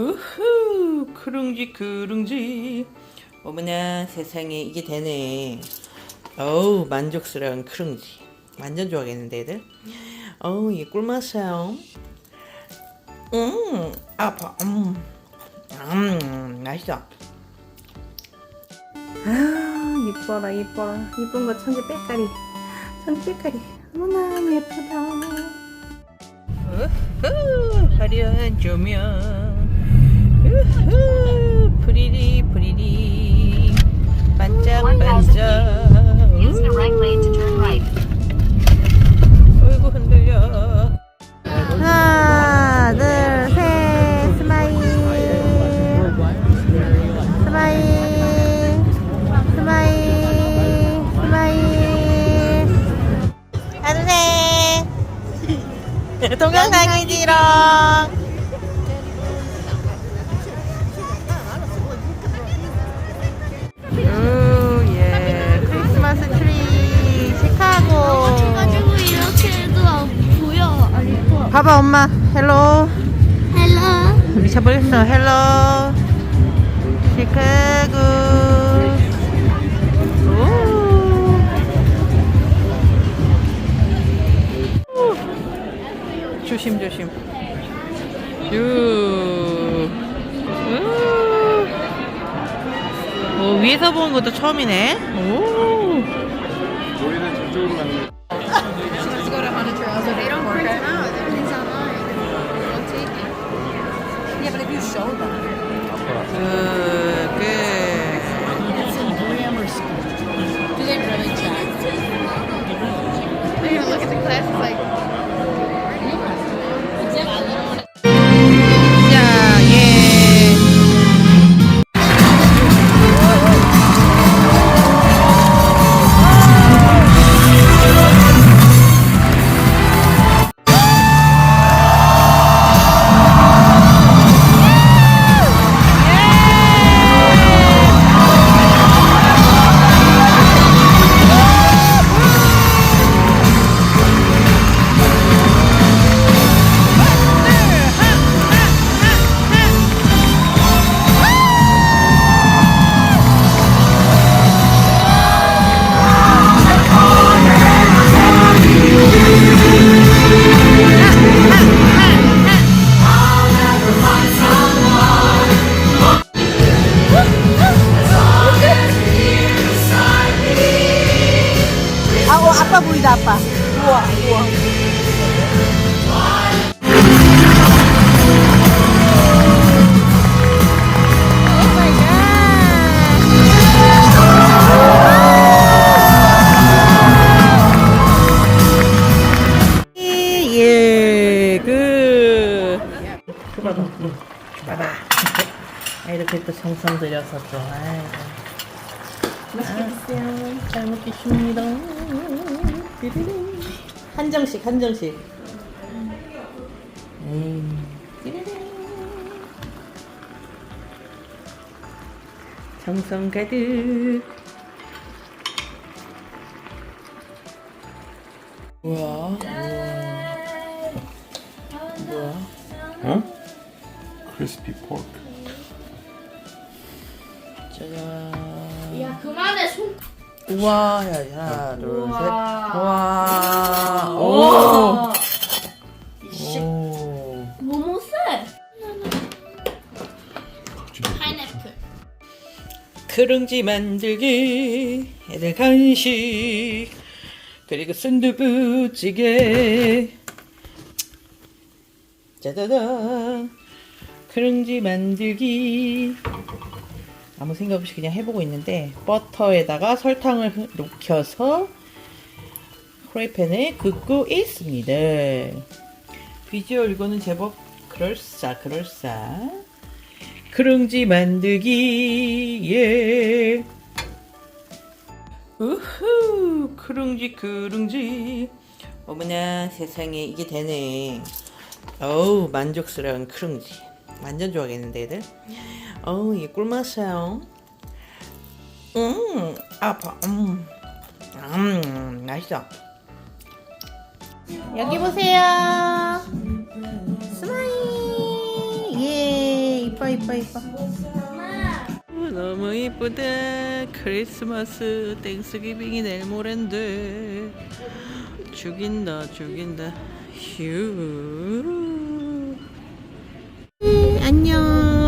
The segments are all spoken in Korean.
우후 크룽지 크룽지. 어머나 세상에 이게 되네. 어우 만족스러운 크룽지. 완전 좋아하겠는데 애들? 어우 이게 꿀맛이에요. 음 아파. 음, 음 맛있어. 아 이뻐라 이뻐라. 이쁜 거 천지 빽가리. 천지 빽가리. 어머나 예쁘다. 우후 화려한 조명 우후 프리리 프리리 반짝반짝 Use the right lane to turn right. 봐봐 엄마 헬로 헬로. 미쳐버렸어 헬로 시카고 오. 조심 조심 유 우. 오, 위에서 보는 것도 처음이네 오. 정성 들여서 또, 아이고. 맛있겠어요. 잘 먹겠습니다. 띠리링. 한정식, 한정식. 음, 띠리링. 정성 가득. 우와, 우와. Huh? Crispy pork. 짜잔. 야 그만해 손. 우와, 야, 하나, 둘, 셋. 우와. 오. 오. 뭐뭐 쎄? 파인애플. 크룽지 만들기 애들 간식 그리고 순두부찌개 짜자잔 크룽지 만들기 아무 생각 없이 그냥 해보고 있는데 버터에다가 설탕을 흐- 녹여서 프라이팬에 굽고 있습니다. 비주얼 이거는 제법 그럴싸 그럴싸. 크룽지 만들기 예 우후 크룽지 크룽지. 어머나 세상에 이게 되네. 어우 만족스러운 크룽지. 완전 좋아하겠는데 애들 어우 이게 꿀맛이에요. 음 아파. 음, 음 맛있어. 여기 보세요. 스마일. 예, 이뻐 이뻐 너무 이쁘다 크리스마스 땡스기빙이 내일 모레인데. 죽인다 죽인다. 휴. 안녕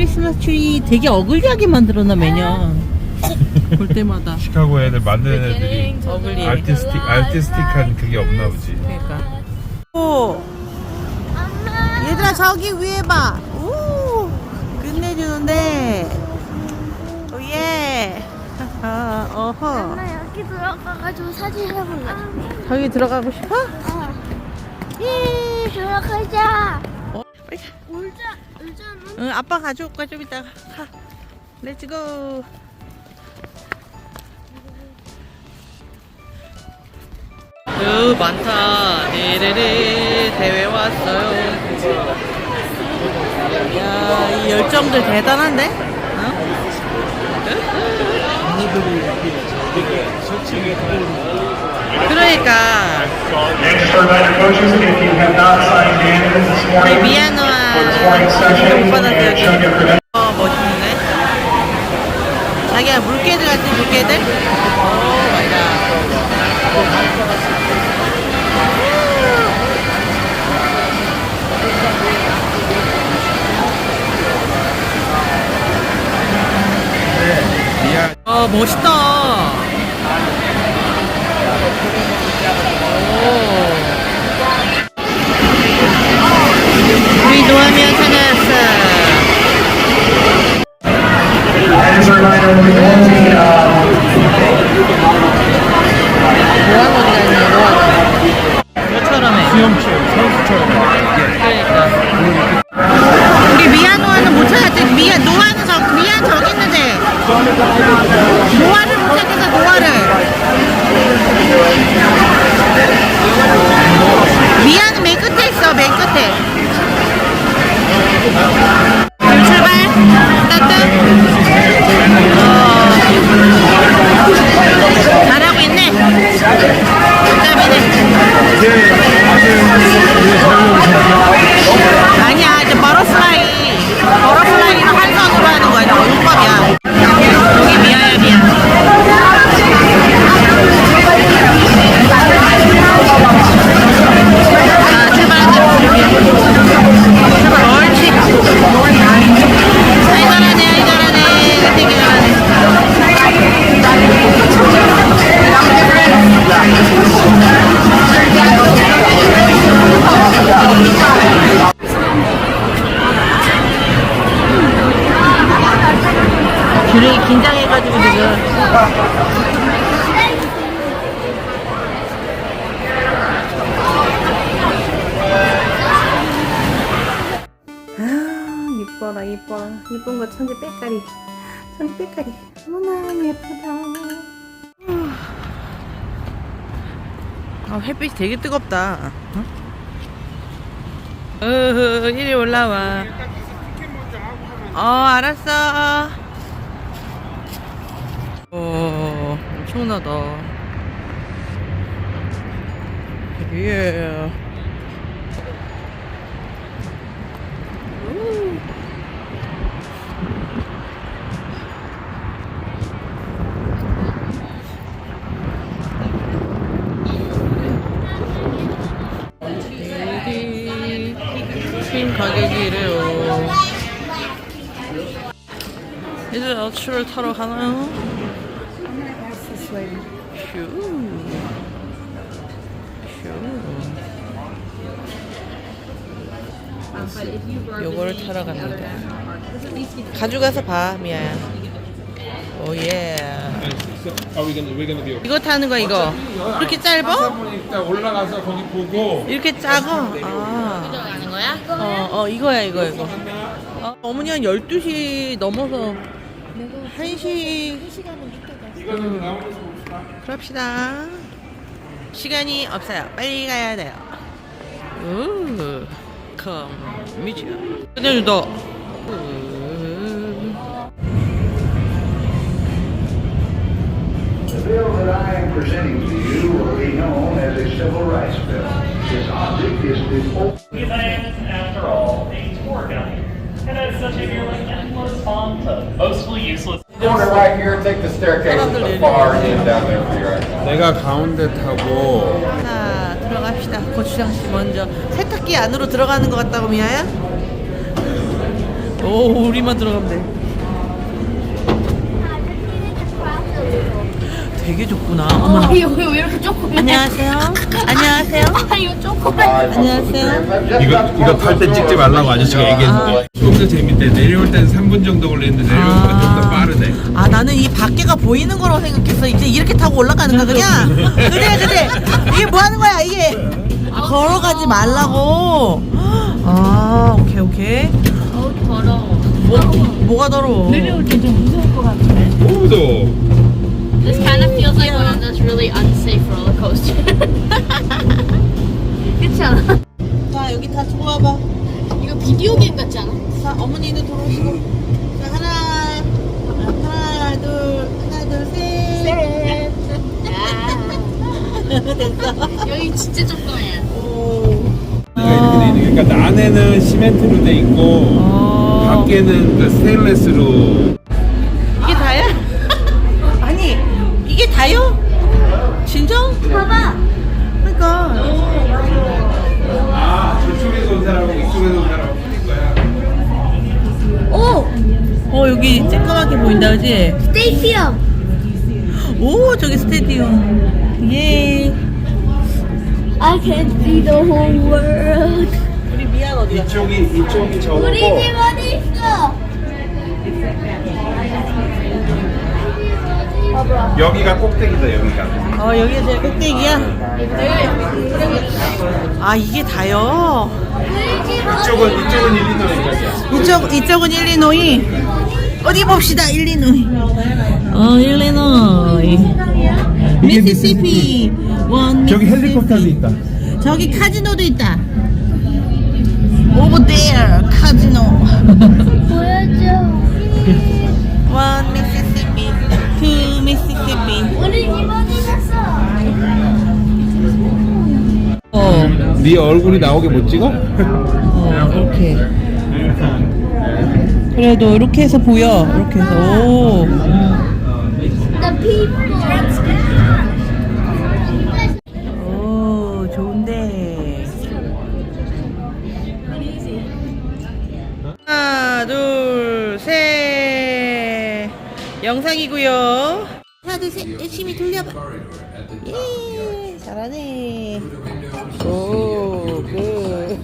크리스마스 트리 되게 어글리하게 만들어놔 매년 볼 때마다 시카고 애들 만드는 애들이 어글리 아티스틱 아티스틱한 그게 없나 보지. 그러니까 오 얘들아 저기 위에 봐. 오 끝내주는데. 오예. 어허. 나 여기 들어가가지고 사진 해볼래. 저기 들어가고 싶어? 어. 예. 들어가자. 어, 빨리 가. 울자, 응, 아빠 가져올 거야 좀 이따가. 가. 렛츠고. 으 많다. 네네네 대회 왔어요. 야, 이 열정들 대단한데? 어? Atlanta coaches, this 우리 your credentials. 어 멋있네. 자기야 물개들 같지 물개들? 오. 어 멋있다. 우리. 그러니까. 우리 미아노아는 못 찾았지. 미아 노아는 저 미아 저기 있는데. 가지고 지금 아 이뻐라 이뻐라 이쁜 거 천지 빼까리. 천지 빼까리. 어머나 예쁘다. 아, 햇빛이 되게 뜨겁다. 어? 으흐 이리 올라와. 어 알았어 어 엄청나다 예 핀 가격이 이래요. 이제 어추를 타러 가나요? 요거를 타러 갑니다. 가져가서 봐, 미아야. 오예. We're gonna be 이거 타는 거야, 이거. 이렇게 짧아? 일단 올라가서 거기 보고 이렇게 작아? 아. 가는 거야? 어, 어, 이거야, 이거, 이거. 어, 어머니 한 12시 넘어서 1시. 음. 그럽시다. 시간이 없어요. 빨리 가야 돼요. 우, 컴, 미쳐. 끝내준다. The bill that I am presenting to you will be known as a civil rights bill. Its object is to Freelance, after all, a tour guide. Corner right here, take the staircase at the far end down there for your access. 내가 가운데 타고 자 들어갑시다 고추장 씨 먼저 세 탁기 안으로 들어가는 것 같다고 미아야? 오 우리만 들어가면 돼. 되게 좁구나. 어머 이거 왜 이렇게 조금 안녕하세요. 안녕하세요. 아 이거 조금 안녕하세요. 이거 이거 탈 때 찍지 말라고 아저씨가 얘기했는데 좀더 재밌대. 내려올 때는 3분 정도 걸리는데 내려오는 건좀더 빠르대 아 나는 이 밖에가 보이는 거로 생각했어. 이제 이렇게 타고 올라가는 거 그냥? 그래 그래. 이게 뭐 하는 거야 이게 걸어가지 말라고. 아 오케이 오케이. 어우 더러워 뭐, 뭐가 더러워? 내려올 때 좀 무서울 것 같은데. 오도 This kind of feels like one of those really unsafe roller coasters. 그렇지 않아? 자 여기 다 들어와봐. 이거 비디오 게임 같지 않아? 자 어머니도 들어오시고. 자 하나 하나 둘 하나 둘셋. 됐어 여기 진짜 조그매 오 이렇게 돼 있는 게 그러니까 안에는 시멘트로 돼 있고 어. 밖에는 그 스테인레스로 이게 다야? 아니 이게 다요? 진정? 봐봐 그러니까 아 저쪽에서 온 사람하고 이쪽에서 온 사람하고 거야 어 여기 쬐끄맣게 보인다 그지? 스테이시엄 오 저기 스테디움 예 I can see the whole world. 우리 미안 어디가? 이쪽이 이쪽이 우리 저거고. 집 어디 있어? 여기가 꼭대기다 여기가. 어 여기가 제일 꼭대기야? 아 이게 다요? 우리 집 이쪽은 이쪽은 일리노이까지야 이쪽, 이쪽은 일리노이? 어디 봅시다 일리노이. 어 일리노이 미시시피 원 저기. 헬리콥터도 있다. 저기 카지노도 있다. Over there 카지노. 보여줘. 투 미시시피 우리 집 어디 갔어? 어, 네 얼굴이 나오게 못 찍어? 어 이렇게. 그래도 이렇게 해서 보여. 이렇게 해서. 오. The people 영상이고요 하나 둘셋 열심히 돌려봐 예 잘하네 오굿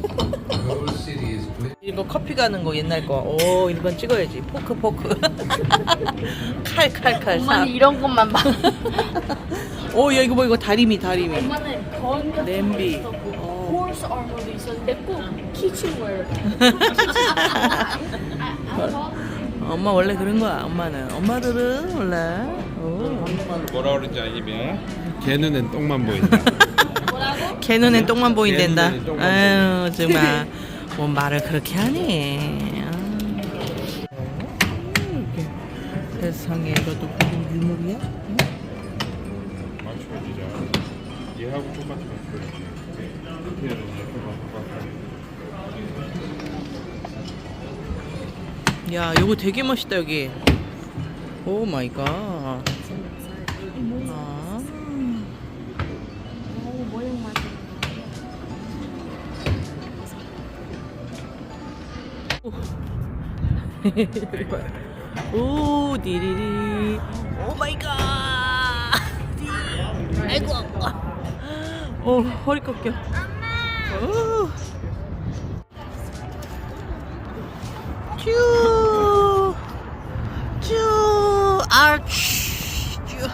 이거 커피 가는 거 옛날 거오 이건 찍어야지 포크 포크 칼 칼칼 엄마는 이런 것만 봐 오, 야, 이거 뭐, 이거 다리미, 다리미. 엄마는 건 냄비. horse armor도 있었는데 꼭 kitchenware 엄마 원래 그런 거야, 엄마는. 엄마들은 원래. 오. 뭐라 그러는지 아니면 걔 눈엔 똥만 보인다 걔 눈엔 똥만 보인댄다. 걔 눈엔 똥만 아유, 정말. 뭐 말을 그렇게 하니. 아. 이렇게 세상에, 이것도 무슨 유물이야? 응? 맞춰지자 얘하고 똑같이 맞 야, 이거 되게 멋있다, 여기. 오 마이 갓. 아. 오 디리리 오 마이 갓 아이고 오 허리 꺾여 오. 쭈, 쭈, 쭈.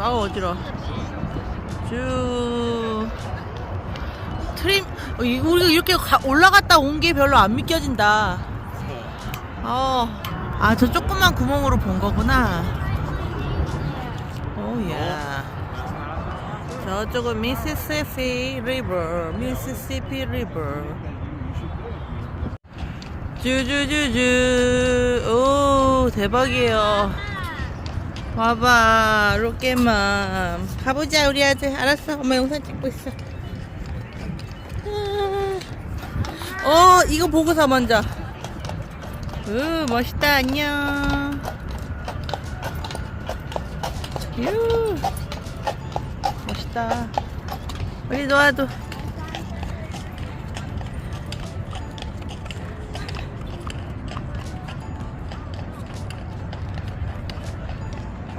아우 어지러. 쭈. 트림, 어, 이- 우리가 이렇게 가- 올라갔다 온 게 별로 안 믿겨진다. 어, 아, 저 조그만 구멍으로 본 거구나. 오, 야. 저쪽은 미시시피 리버, 미시시피 리버. 쭈쭈쭈쭈 오 대박이에요. 봐봐 로켓맘. 가보자 우리 아들. 알았어 엄마 영상 찍고 있어. 아. 어 이거 보고서 먼저. 으 멋있다 안녕. 유 멋있다. 우리 노아도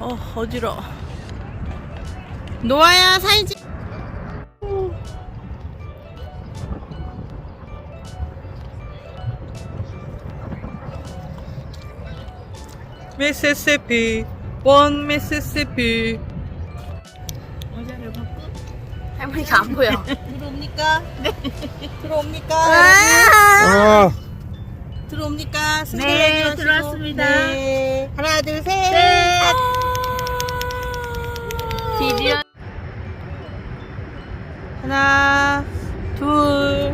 어 어지러 노아야 찍 미시시피 원 미시시피 할머니가 안 보여. 들어옵니까? 네 들어옵니까? 아 들어옵니까? 네, 들어왔습니다. 네. 하나 둘셋 드디어 하나 둘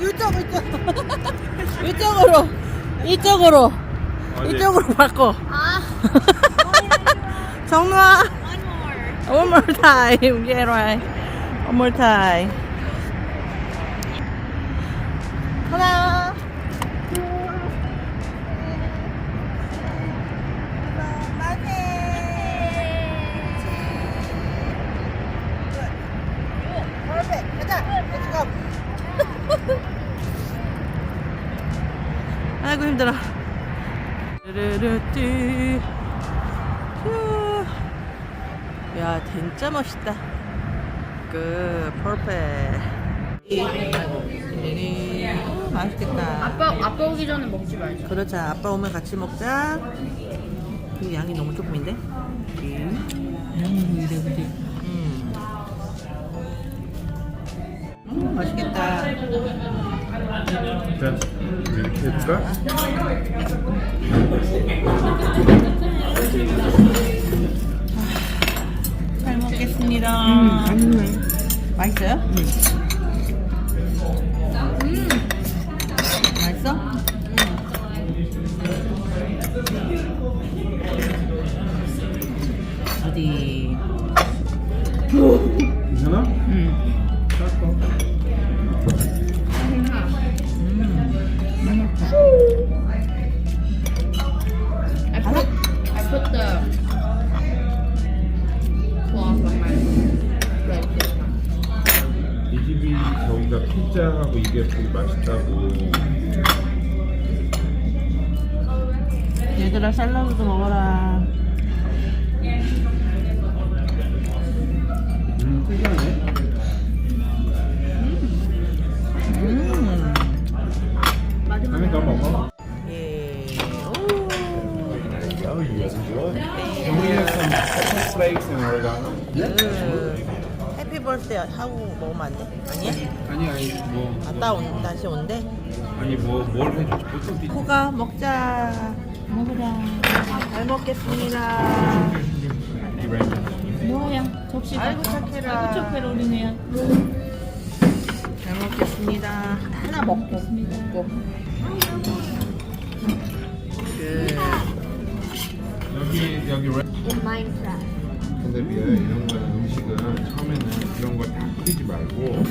이쪽 이쪽 이쪽으로 이쪽으로 이쪽으로 바꿔 정루아 one more time get right one more time 진짜 멋있다. 그. 아이고 맛있겠다. 아빠 아빠 오기 전에 먹지 말자. 그렇자 아빠 오면 같이 먹자 그 양이 너무 조금인데 음. 음, 맛있겠다 자 이렇게 해볼까? 잘 먹겠습니다 음, 맛있어요? 음. 맛있어? 어디 괜찮아? 음. 피자하고 이게 되게 맛있다고 얘들아 샐러드도 먹어라 음 특이하네 음. 한더 먹어 예. Oh, you guys enjoy? Can we have some pepper flakes and oregano? 그 해피 벌스데이 하고 먹으면 안 돼? 아니야? 아니 아니 뭐 아따 온, 다시 온대? 아니 뭐 뭘 해줄지 보통 비 코가 먹자 먹으자 잘 먹겠습니다 뭐야? 접시 아이고 착해라 아이고 착해라 우리네야. 잘 먹겠습니다 하나 먹고 먹고 그 여기 여기 레... Minecraft. 근데 미야 이런 거는 음식은 처음에는 이런 걸다 뿌리지 말고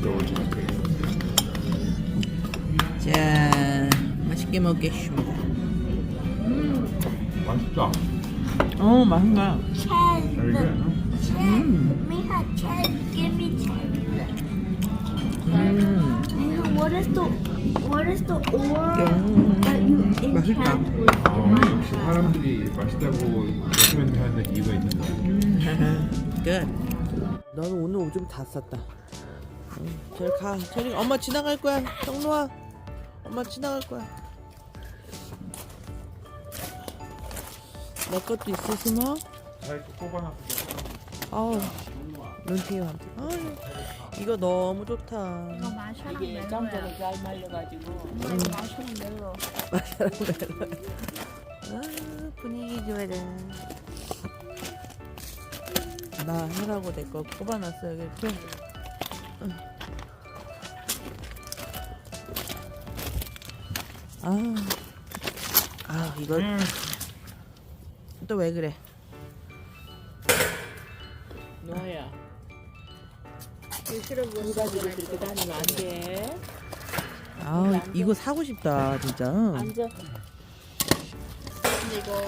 the original taste 자, 맛있게 먹겠습니다. 맛있다 어, 맛있다. 음, What is the what is the 음, that you 맛있다. with? 어, 역시 사람들이 맛있다고 레코멘드 하는 이유가 있는 거야 끝. 나는 오늘 오줌 다 쌌다. 응, 저리 가. 저리 엄마 지나갈 거야. 정로아. 엄마 지나갈 거야. 내 것도 있으시나? 잘 뽑아놨어 아우, 눈티가 안 피. 아유, 이거 너무 좋다. 이게 예전보다 잘 말려가지고 마셔는 멜로. 아, 분위기 좋아라. 나 해라고 내 거 뽑아놨어야겠죠? 응. 아, 아 이거 또왜 그래? 노아야. 다니면 안 돼. 아 이거 사고 싶다 진짜. 앉아. 근데 이거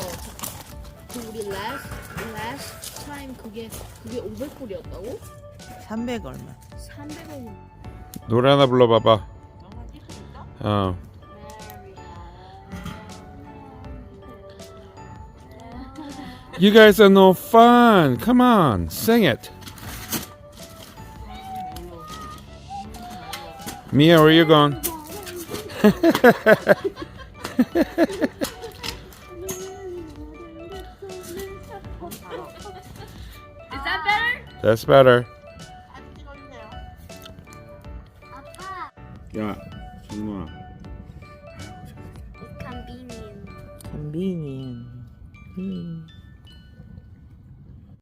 그 우리 last last time 그게 그게 500불이었다고? 300 얼마? 300원. 노래 하나 불러봐봐. 어. You guys are no fun. Come on, sing it. Mia, where you going? That's better. 야, 준우